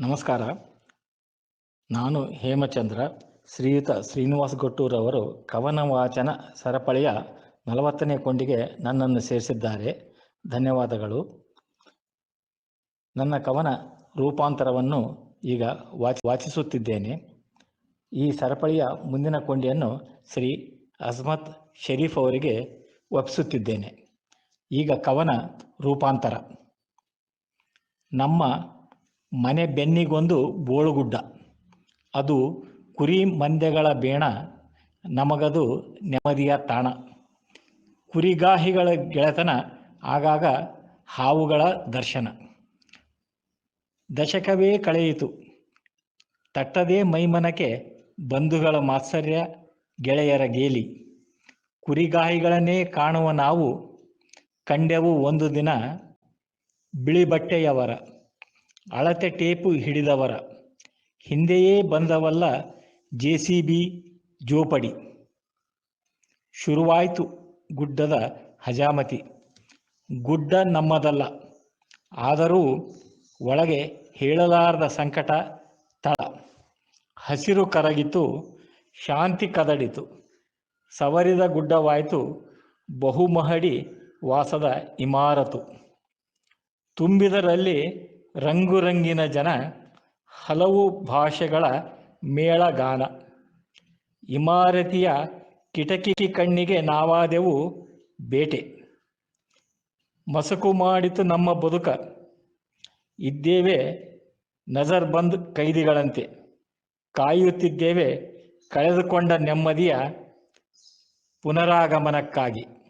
ನಮಸ್ಕಾರ. ನಾನು ಹೇಮಚಂದ್ರ, ಶ್ರೀಯುತ ಶ್ರೀನಿವಾಸ್ ಗೊಟ್ಟೂರವರು ಕವನ ವಾಚನ ಸರಪಳಿಯ ನಲವತ್ತನೇ ಕೊಂಡಿಗೆ ನನ್ನನ್ನು ಸೇರಿಸಿದ್ದಾರೆ. ಧನ್ಯವಾದಗಳು. ನನ್ನ ಕವನ ರೂಪಾಂತರವನ್ನು ಈಗ ವಾಚ, ವಾಚಿಸುತ್ತಿದ್ದೇನೆ. ಈ ಸರಪಳಿಯ ಮುಂದಿನ ಕೊಂಡಿಯನ್ನು ಶ್ರೀ ಅಸ್ಮತ್ ಶರೀಫ್ ಅವರಿಗೆ ಒಪ್ಪಿಸುತ್ತಿದ್ದೇನೆ. ಈಗ ಕವನ ರೂಪಾಂತರ. ನಮ್ಮ ಮನೆ ಬೆನ್ನಿಗೊಂದು ಬೋಳುಗುಡ್ಡ. ಅದು ಕುರಿ ಮಂದೆಗಳ ಬೇಣ, ನಮಗದು ನೆಮ್ಮದಿಯ ತಾಣ. ಕುರಿಗಾಹಿಗಳ ಗೆಳೆತನ, ಆಗಾಗ ಹಾವುಗಳ ದರ್ಶನ. ದಶಕವೇ ಕಳೆಯಿತು. ತಟ್ಟದೇ ಮೈಮನಕ್ಕೆ ಬಂಧುಗಳ ಮಾತ್ಸರ್ಯ ಗೆಳೆಯರ ಗೇಲಿ. ಕುರಿಗಾಹಿಗಳನ್ನೇ ಕಾಣುವ ನಾವು ಕಂಡೆವು ಒಂದು ದಿನ ಬಿಳಿ ಬಟ್ಟೆಯವರ ಅಳತೆ ಟೇಪು ಹಿಡಿದವರ. ಹಿಂದೆಯೇ ಬಂದವಲ್ಲ ಜೆ ಸಿ ಬಿ ಜೋಪಡಿ. ಶುರುವಾಯಿತು ಗುಡ್ಡದ ಹಜಾಮತಿ. ಗುಡ್ಡ ನಮ್ಮದಲ್ಲ. ಆದರೂ ಒಳಗೆ ಹೇಳಲಾರದ ಸಂಕಟ ತಳ. ಹಸಿರು ಕರಗಿತು, ಶಾಂತಿ ಕದಡಿತು. ಸವರಿದ ಗುಡ್ಡವಾಯಿತು, ಬಹುಮಹಡಿ ವಾಸದ ಇಮಾರತು. ತುಂಬಿದರಲ್ಲಿ ರಂಗುರಂಗಿನ ಜನ ಹಲವು ಭಾಷೆಗಳ ಮೇಳಗಾನ. ಇಮಾರತಿಯ ಕಿಟಕಿ ಕಣ್ಣಿಗೆ ನಾವಾದೆವು ಬೇಟೆ. ಮಸಕು ಮಾಡಿತು ನಮ್ಮ ಬದುಕ. ಇದ್ದೇವೆ ನಜರ್ ಬಂದ್ ಕೈದಿಗಳಂತೆ. ಕಾಯುತ್ತಿದ್ದೇವೆ ಕಳೆದುಕೊಂಡ ನೆಮ್ಮದಿಯ ಪುನರಾಗಮನಕ್ಕಾಗಿ.